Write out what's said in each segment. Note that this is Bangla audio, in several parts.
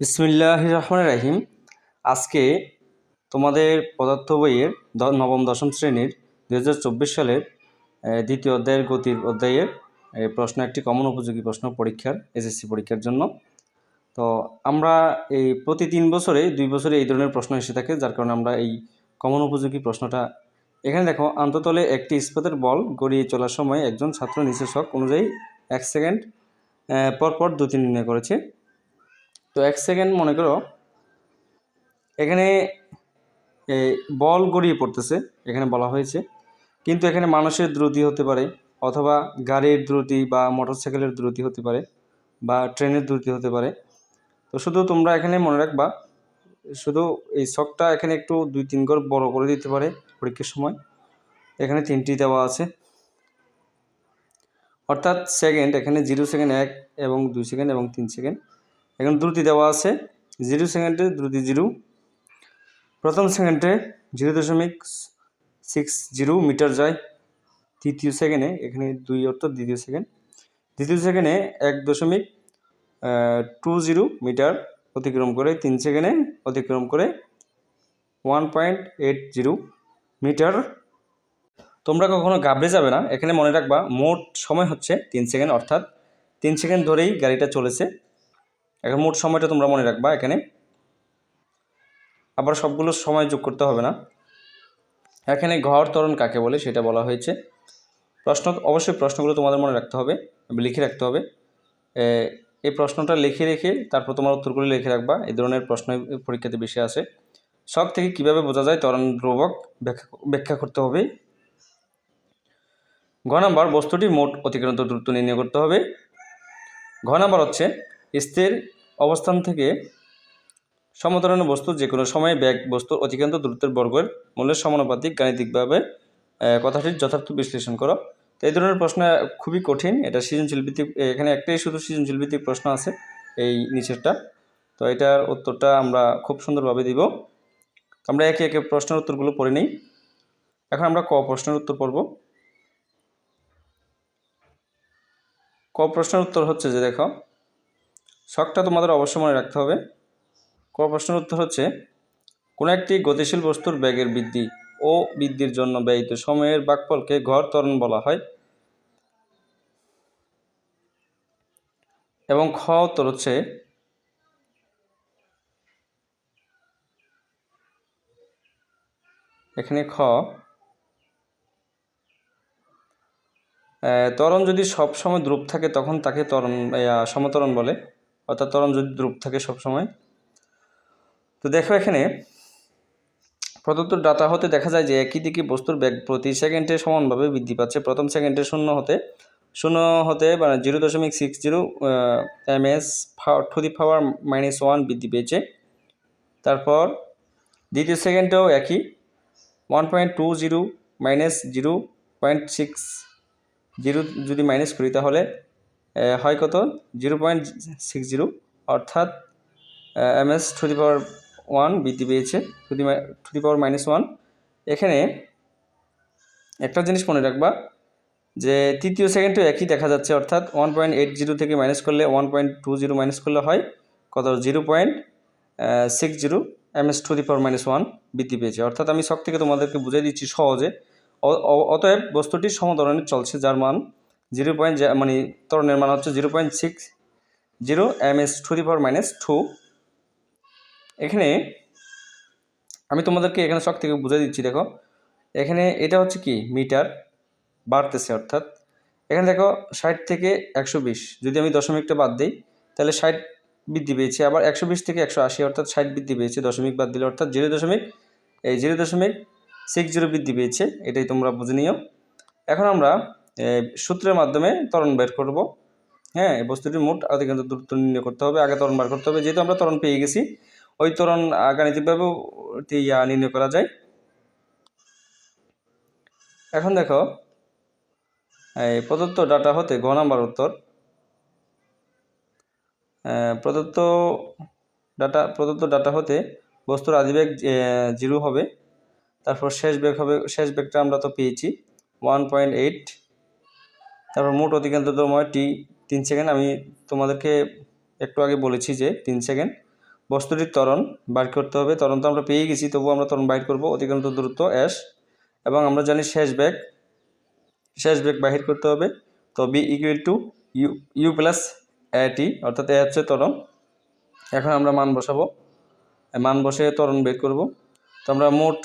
বিসমিল্লাহ রহমান রাহিম। আজকে তোমাদের পদার্থ বইয়ের নবম দশম শ্রেণির দু হাজার চব্বিশ সালের দ্বিতীয় অধ্যায়ের গতির অধ্যায়ের প্রশ্ন একটি কমন উপযোগী প্রশ্ন পরীক্ষার এসএসসি পরীক্ষার জন্য। তো আমরা এই প্রতি তিন বছরে দুই বছরে এই ধরনের প্রশ্ন এসে থাকে যার কারণে আমরা এই কমন উপযোগী প্রশ্নটা এখানে দেখো আন্ততলে একটি ইস্পাতের বল গড়িয়ে চলার সময় একজন ছাত্র নিচের শখ অনুযায়ী এক সেকেন্ড আহ, পর পর দুটি নির্ণয় করেছে। তো এক সেকেন্ড মনে করো। এখানে বল গড়িয়ে পড়তেছে, এখানে বলা হয়েছে। কিন্তু এখানে মানুষের দ্রুতি হতে পারে, অথবা গাড়ির দ্রুতি বা মোটরসাইকেলের দ্রুতি হতে পারে, বা ট্রেনের দ্রুতি হতে পারে। তো শুধু তোমরা এখানে মনে রাখবা, শুধু এই শখটা এখানে একটু দুই তিন ঘর বড় করে দিতে পারে পরীক্ষার সময়। এখানে তিনটি দেওয়া আছে। অর্থাৎ সেকেন্ড, এখানে জিরো সেকেন্ড এক এবং দুই সেকেন্ড এবং তিন সেকেন্ড। এখানে দ্রুতি দেওয়া আছে, জিরো সেকেন্ডে দ্রুতি জিরো। প্রথম সেকেন্ডে জিরো দশমিক সিক্স জিরো মিটার যায়, তৃতীয় সেকেন্ডে এখানে দুই অর্থাৎ দ্বিতীয় সেকেন্ড। দ্বিতীয় সেকেন্ডে এক দশমিক টু জিরো মিটার অতিক্রম করে, তিন সেকেন্ডে অতিক্রম করে one point eight zero metre. তোমরা কখনো গাবড়ে যাবে না, এখানে মনে রাখবা মোট সময় হচ্ছে তিন সেকেন্ড, অর্থাৎ তিন সেকেন্ড ধরেই গাড়িটা চলেছে। এখন মোট সময়টা তোমরা মনে রাখবা এখানে। আবার সবগুলো সময় যোগ করতে হবে না। এখানে ঘর ত্বরণ কাকে বলে সেটা বলা হয়েছে। প্রশ্ন, অবশ্যই প্রশ্নগুলো তোমাদের মনে রাখতে হবে, লিখে রাখতে হবে। এই প্রশ্নটা লিখে রেখে তারপর তোমার উত্তরগুলো লিখে রাখবা। এই ধরনের প্রশ্ন পরীক্ষাতে বেশি আসে। শখ থেকে কীভাবে বোঝা যায় ত্বরণ ধ্রুবক ব্যাখ্যা ব্যাখ্যা করতে হবে। ঘ নাম্বার, বস্তুটি মোট অতিক্রান্ত দূরত্ব নির্ণয় করতে হবে। ঘ নাম্বার হচ্ছে স্থির অবস্থান থেকে সমতরণ বস্তু যে কোনো সময়ে ব্যাগ বস্তুর অতিক্রান্ত দূরত্বের বর্গের মূল্যের সমানুপাতিক গাণিতিকভাবে কথাটির যথার্থ বিশ্লেষণ করো। তো এই ধরনের প্রশ্ন খুবই কঠিন। এটা সৃজনশীল ভিত্তিক এখানে একটাই শুধু সৃজনশীল ভিত্তিক প্রশ্ন আছে এই নিচেরটা। তো এটার উত্তরটা আমরা খুব সুন্দরভাবে দিব। আমরা একে একে প্রশ্নের উত্তরগুলো পড়ে নিই। এখন আমরা ক প্রশ্নের উত্তর পড়ব। ক প্রশ্নের উত্তর হচ্ছে যে দেখো শখটা তোমাদের অবশ্যই মনে রাখতে হবে। ক প্রশ্নের উত্তর হচ্ছে কোনো একটি গতিশীল বস্তুর ব্যাগের বৃদ্ধি ও বৃদ্ধির জন্য ব্যয়িত সময়ের বাকফলকে ঘর ত্বরণ বলা হয়। এবং খ উত্তর হচ্ছে এখানে খ আহ, ত্বরণ যদি সব সময় দ্রুপ থাকে তখন তাকে ত্বরণ সমতরণ বলে। অর্থাৎ ত্বরণ যদি দ্রুপ থাকে সব সময় তো দেখো এখানে, প্রদত্ত ডাটা হতে দেখা যায় যে একই দিকে বস্তুর বেগ প্রতি সেকেন্ডে সমানভাবে বৃদ্ধি পাচ্ছে। প্রথম সেকেন্ডে শূন্য হতে শূন্য হতে মানে জিরো দশমিক six zero M S to the power minus one বৃদ্ধি পেয়েছে। তারপর দ্বিতীয় সেকেন্ডেও একই one point two zero minus zero point six zero যদি মাইনাস করি তাহলে হয় কত? Zero point six zero. অর্থাৎ M S to the power one বৃদ্ধি পেয়েছে, to the to the power minus one. এখানে একটা জিনিস মনে রাখবা, যে তৃতীয় সেকেন্ডও একই দেখা যাচ্ছে, অর্থাৎ ওয়ান পয়েন্ট এইট জিরো থেকে মাইনাস করলে one point two zero minus করলে হয় কত? Zero point six zero M S to the power minus one বৃদ্ধি পেয়েছে। অর্থাৎ আমি সব থেকে তোমাদেরকে বুঝিয়ে দিচ্ছি সহজে। অতএব বস্তুটি সমধরনের চলছে, যার মান জিরো পয়েন্ট মানে ত্বরণের মান হচ্ছে zero point six, zero M S to the power minus two. এখানে আমি তোমাদেরকে এখানে শখ থেকে বুঝিয়ে দিচ্ছি, দেখো। এখানে এটা হচ্ছে কি? মিটার বাড়তেছে অর্থাৎ। এখানে দেখো ষাট থেকে একশো বিশ, যদি আমি দশমিকটা বাদ দিই, তাহলে ষাট বৃদ্ধি পেয়েছে। আবার একশো বিশ থেকে একশো আশি, অর্থাৎ ষাট বৃদ্ধি পেয়েছে, দশমিক বাদ দিলে, অর্থাৎ জিরো দশমিক, এই জিরো দশমিক সিক্স জিরো বৃদ্ধি পেয়েছে, এটাই তোমরা বুঝে নিও। এখন আমরা সূত্রের মাধ্যমে ত্বরণ বের করব। হ্যাঁ বস্তুটির মোট অধিকাংশ দূরত্ব নির্ণয় করতে হবে, আগে ত্বরণ বার করতে হবে। যেহেতু আমরা ত্বরণ পেয়ে গেছি, ওই ত্বরণ গাণিতিকভাবেও ইয়া নির্ণয় করা যায়। এখন দেখো এই প্রদত্ত ডাটা হতে ঘ নাম্বার উত্তর। প্রদত্ত ডাটা প্রদত্ত ডাটা হতে বস্তুর আদিবেগ জিরো হবে। তারপর শেষ বেগ হবে, শেষ বেগটা আমরা তো পেয়েছি, ওয়ান পয়েন্ট এইট তারপর মোট অধিকান্ত সময় টি তিন সেকেন্ড। আমি তোমাদেরকে একটু আগে বলেছি যে তিন সেকেন্ড। বস্তুটির ত্বরণ বার করতে হবে। ত্বরণ তো আমরা পেয়ে গেছি, তবুও আমরা ত্বরণ বাইর করব। অতিক্রান্ত দূরত্ব এস এবং আমরা জানি শেষ ব্যাগ। শেষ ব্যাগ বাহির করতে হবে। তো v equal to u u plus a t, অর্থাৎ এ হচ্ছে ত্বরণ। এখন আমরা মান বসাবো। মান বসে ত্বরণ বের করব। তো আমরা মোট,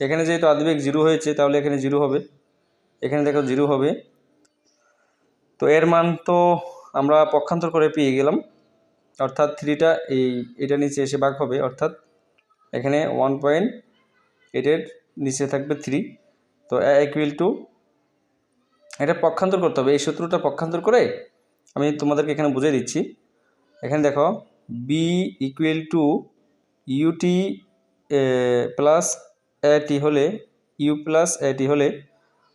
এখানে যেহেতু আদিবেগ জিরো হয়েছে, তাহলে এখানে জিরো হবে। এখানে দেখো জিরো হবে। তো এর মান তো আমরা পক্ষান্তর করে পেয়ে গেলাম। অর্থাৎ থ্রিটা এই, এটা নিচে এসে ভাগ হবে। অর্থাৎ এখানে ওয়ান পয়েন্ট এটের নিচে থাকবে থ্রি তো ইকুয়াল টু এটা পক্ষান্তর করতে হবে। এই সূত্রটা পক্ষান্তর করে আমি তোমাদেরকে এখানে বুঝিয়ে দিচ্ছি। এখানে দেখো v equal to u t plus a t হলে ইউ প্লাস এটি হলে,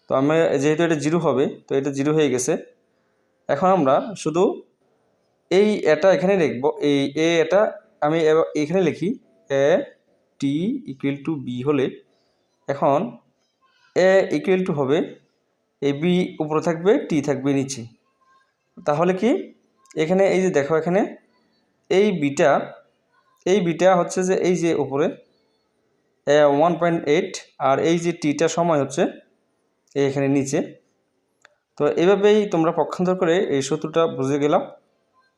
তো আমি যেহেতু এটা জিরো হবে, তো এটা জিরো হয়ে গেছে। এখন আমরা শুধু এই এটা এখানে লিখব, এই এ এটা আমি এখানে লিখি, a t equal to v হলে এখন এ ইকুয়াল টু হবে, এ বি উপরে থাকবে, টি থাকবে নিচে। তাহলে কি? এখানে এই যে দেখো এখানে, এই বিটা এই বিটা হচ্ছে যে এই যে উপরে ওয়ান পয়েন্ট এইট আর এই যে টিটা সময় হচ্ছে এখানে নিচে। তো এইভাবেই তোমরা পক্ষান্তর করে এই সূত্রটা বুঝে গেলাম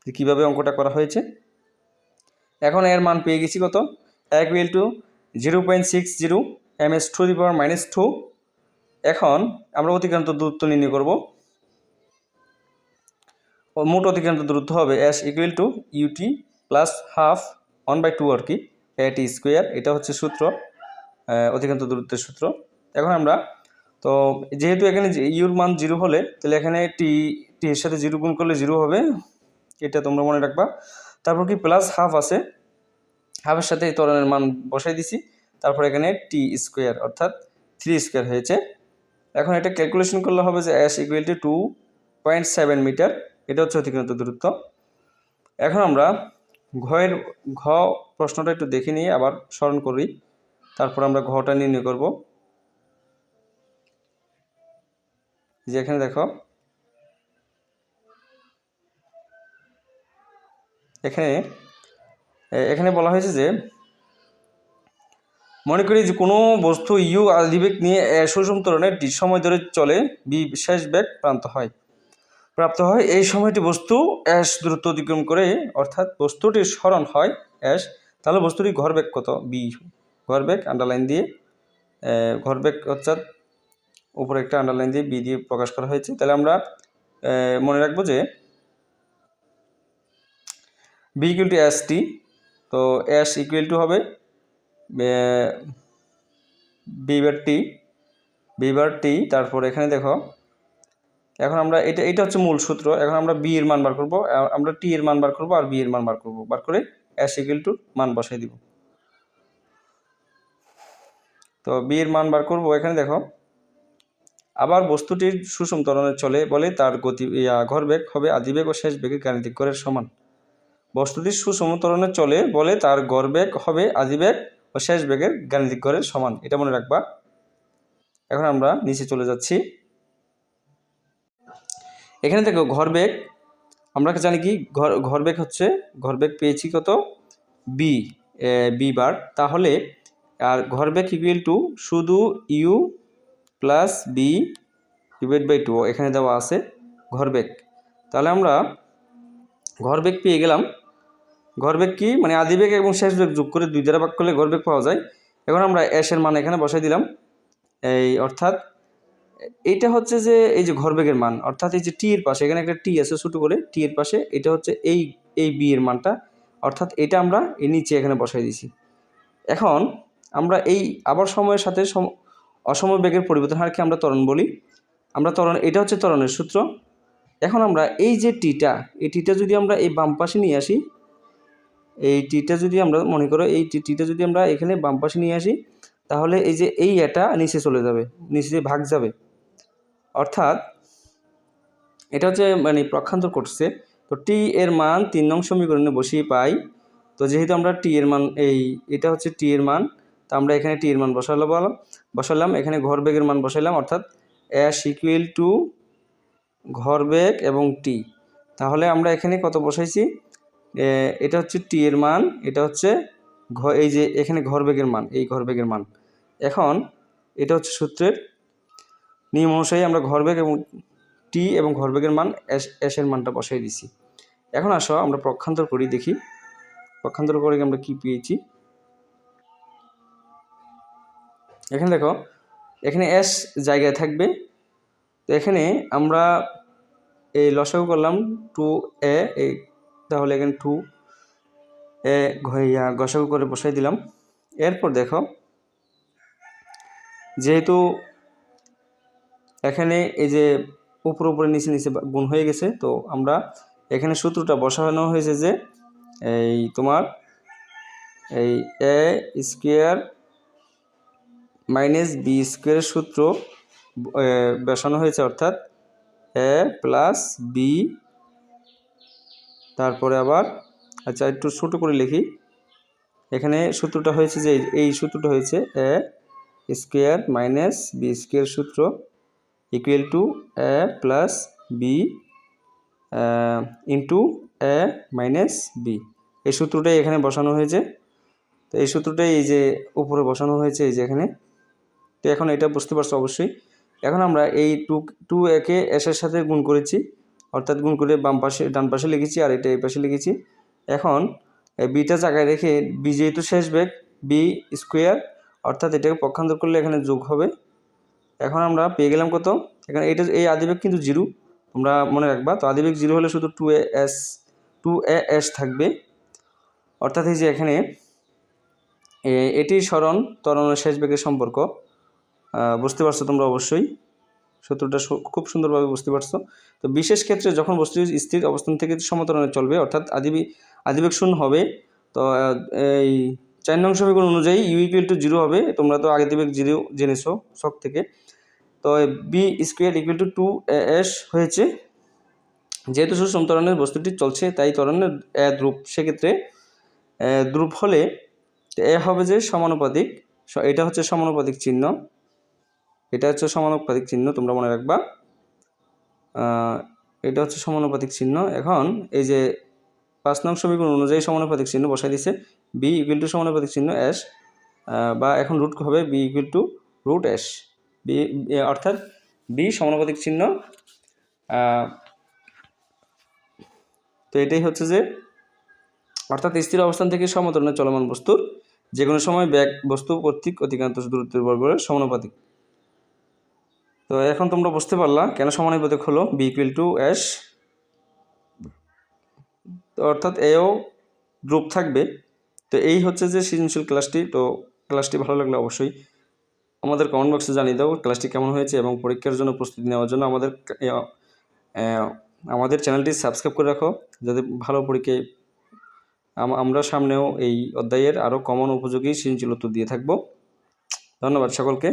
যে কীভাবে অঙ্কটা করা হয়েছে। এখন এর মান পেয়ে গেছি কত? এক will to zero point six zero M S to the power minus two. এখন আমরা অতিক্রান্ত দূরত্ব নির্ণয় করব। মোট অতিক্রান্ত দূরত্ব হবে s equal to u t plus half one by two আর কি এটি স্কোয়ার। এটা হচ্ছে সূত্র অতিক্রান্ত দূরত্বের সূত্র। এখন আমরা তো যেহেতু এখানে ইউর মান জিরো হলে, তাহলে এখানে টি টি এর সাথে জিরো গুণ করলে জিরো হবে। এটা তোমরা মনে রাখবা। তারপর কি প্লাস হাফ আছে। হাফের সাথে এই ত্বরণের মান বসাই দিছি। তারপর এখানে টি স্কোয়ার অর্থাৎ থ্রি স্কোয়ার হয়েছে। এখন এটা ক্যালকুলেশন করলে হবে যে s equal to two point seven metre এটা হচ্ছে অতিক্রান্ত দূরত্ব। এখন আমরা ঘয়ের ঘ প্রশ্নটা একটু দেখে নিয়ে আবার স্মরণ করি। তারপর আমরা ঘটা নির্ণয় করব। যে এখানে দেখো। এখানে এখানে বলা হয়েছে যে, মনে করি যে কোনো বস্তু ইউ আদিবেগ নিয়ে সুষম ত্বরণে টি সময় ধরে চলে, বি, শেষ বেগ প্রান্ত হয়। প্রাপ্ত হয় এই সময়টি বস্তু এস দ্রুত অতিক্রম করে, অর্থাৎ বস্তুটির স্মরণ হয় এস, তাহলে বস্তুটি ঘরবেগ কত? বি, ঘরবেগ আন্ডারলাইন দিয়ে ঘর ঘরবেগ অর্থাৎ উপরে একটা আন্ডারলাইন দিয়ে বি দিয়ে প্রকাশ করা হয়েছে। তাহলে আমরা মনে রাখব যে v equal to s t তো এস ইকুয়াল টু হবে v bar t v bar t তারপর এখানে দেখো, এখন আমরা এটা এটা হচ্ছে মূল সূত্র, এখন আমরা বি এর মান বার করব আমরা টি এর মান বার করব আর বি এর মান বার করব। বার করে এস ইকুয়াল টু মান বসাই দিব। তো বি এর মান বার করব, এখানে দেখো আবার বস্তুটির সুষম ত্বরণে চলে বলে তার গতি ঘরবেগ হবে আদিবেগ ও শেষ বেগের গাণিতিক গড়ের সমান। বস্তুটির সুষম ত্বরণে চলে বলে তার গড়বেগ হবে আদিবেগ ও শেষ বেগের গাণিতিক গড়ের সমান। এটা মনে রাখবা। এখন আমরা নিচে চলে যাচ্ছি। এখানে দেখো ঘরবেগ আমরা জানি কি? ঘর ঘরবেগ হচ্ছে ঘরবেগ পেয়েছি কত? V v bar. তাহলে, আর ঘরবেগ ইকুয়াল টু শুধু u plus v divide by two, এখানে দেওয়া আছে ঘরবেগ তাহলে আমরা ঘরবেগ পেয়ে গেলাম। ঘরবেগ কি? মানে আদিবেগ এবং শেষ বেগ যোগ করে দুই দ্বারা ভাগ করলে ঘরবেগ পাওয়া যায়। এখন আমরা এসের মান এখানে বসাই দিলাম। এই অর্থাৎ এইটা হচ্ছে যে এই যে ঘরবেগের মান, অর্থাৎ এই যে টি এর পাশে, এখানে একটা টি আছে ছোটো করে টি এর পাশে, এটা হচ্ছে এই এই বি এর মানটা। অর্থাৎ এটা আমরা এই নিচে এখানে বসাই দিছি এখন আমরা এই আবার সময়ের সাথে সম অসময় বেগের পরিবর্তন হারকে আমরা ত্বরণ বলি। আমরা ত্বরণ, এটা হচ্ছে ত্বরণের সূত্র। এখন আমরা এই যে টিটা এই টিটা যদি আমরা এই বাম পাশে নিয়ে আসি, এই টিটা যদি আমরা মনে করো এই টিটা যদি আমরা এখানে বাম পাশে নিয়ে আসি, তাহলে এই যে এই এটা নিচে চলে যাবে, নিচে ভাগ যাবে। অর্থাৎ এটা হচ্ছে মানে প্রক্ষান্তর করছে। তো টি এর মান তিন নং সমীকরণে বসিয়ে পাই। তো যেহেতু আমরা টি এর মান, এই এটা হচ্ছে টি এর মান, তো আমরা এখানে টি এর মান বসালো বলো বসালাম, এখানে ঘরবেগের মান বসাইলাম, অর্থাৎ এস ইকুয়াল টু ঘরবেগ এবং টি তাহলে আমরা এখানে কত বসাইছি? এটা হচ্ছে টি এর মান, এটা হচ্ছে ঘ, এই যে এখানে ঘরবেগের মান, এই ঘরবেগের মান। এখন এটা হচ্ছে সূত্রের নিয়ম অনুসারে আমরা ঘরবেগ এবং টি এবং ঘরবেগের মান এস এসের মানটা বসাই দিছি। এখন আসো, আমরা পক্ষান্তর করি, দেখি। পক্ষান্তর করে আমরা কি পেয়েছি? এখানে দেখো, এখানে এস জায়গায় থাকবে। তো এখানে আমরা এই লসাগু করলাম টু এ এই তাহলে এখানে টু এ ঘইয়া গসাগু করে বসাই দিলাম। এরপর দেখো, যেহেতু এখানে এই যে উপর উপরে নিচে নিচে গুণ হয়ে গেছে, তো আমরা এখানে সূত্রটা বসানো হয়েছে যে এই তোমার এই এ স্কোয়ার মাইনাস বি স্কোয়ারের সূত্র বসানো হয়েছে, অর্থাৎ এ প্লাস বি। তারপরে আবার আচ্ছা একটু ছোটো করে লিখি। এখানে সূত্রটা হয়েছে যে, এই সূত্রটা হয়েছে a square minus b square সূত্র equal to a plus b into a minus b. এই সূত্রটাই এখানে বসানো হয়েছে। তো এই সূত্রটাই এই যে উপরে বসানো হয়েছে, এই যে এখানে। তো এখন এটা বুঝতে পারছ অবশ্যই। এখন আমরা এই টু টু একে এসের সাথে গুণ করেছি, অর্থাৎ গুণ করে বাম পাশে, ডান পাশে লিখেছি আর এটা এই পাশে লিখেছি। এখন বিটা জায়গায় রেখে বি যেহেতু শেষ বেগ বি স্কোয়ার অর্থাৎ এটাকে পক্ষান্তর করলে এখানে যোগ হবে। এখন আমরা পেয়ে গেলাম কত? এখানে এটা, এই আদিবেগ কিন্তু জিরো। তোমরা মনে রাখবা, তো আদিবেগ জিরো হলে শুধু two a s two a s থাকবে। অর্থাৎ এই যে এখানে এটি স্মরণ ত্বরণের শেষ বেগের সম্পর্ক। বুঝতে পারছ তোমরা অবশ্যই। সূত্রটা খুব সুন্দরভাবে বুঝতে পারছ। তো বিশেষ ক্ষেত্রে যখন বস্তু স্থির অবস্থান থেকে সমতরণে চলবে, অর্থাৎ আদিবি আদিবেগ শূন্য হবে, তো এই চার নং সমীকরণ অনুযায়ী ইউ ইকুয়াল টু জিরো হবে। তোমরা তো আগে দিবেগ জিরো জেনেছো শখ থেকে। তো v square equal to two s হয়েছে। যেহেতু সুষম ত্বরণের বস্তুটি চলছে, তাই তরণের এ দ্রুপ সেক্ষেত্রে দ্রুপ হলে, এ হবে যে সমানুপাতিক। এটা হচ্ছে সমানুপাতিক চিহ্ন। এটা হচ্ছে সমানুপাতিক চিহ্ন, তোমরা মনে রাখবা। এটা হচ্ছে সমানুপাতিক চিহ্ন। এখন এই যে পাঁচ নং সমীকরণ অনুযায়ী সমানুপাতিক চিহ্ন বসাই দিছে বি ইকুয়াল টু সমানুপাতিক চিহ্ন এস বা এখন রুট হবে v equal to root s v অর্থাৎ বি সমানুপাতিক চিহ্ন। তো এটাই হচ্ছে যে, অর্থাৎ স্থির অবস্থান থেকে সমতরণে চলমান বস্তুর যে কোনো সময় ব্যাগ বস্তু কর্তৃক অতিক্রান্ত দূরত্বের বর্গের সমানুপাতিক। তো এখন তোমরা বুঝতে পারলা কেন সমানুপাতিক হলো বি ইকুয়াল টু এস তো অর্থাৎ এও গ্রুপ থাকবে। তো এই হচ্ছে যে সৃজনশীল ক্লাসটি তো ক্লাসটি ভালো লাগলে অবশ্যই আমাদের কমেন্ট বক্সে জানিয়ে দাও ক্লাসটি কেমন হয়েছে এবং পরীক্ষার জন্য প্রস্তুতি নেওয়ার জন্য আমাদের আমাদের চ্যানেলটি সাবস্ক্রাইব করে রাখো যাতে ভালো পরীক্ষায় আমরা সামনেও এই অধ্যায়ের আরও কমন উপযোগী, সৃজনশীল উত্তর দিয়ে থাকব। ধন্যবাদ সকলকে।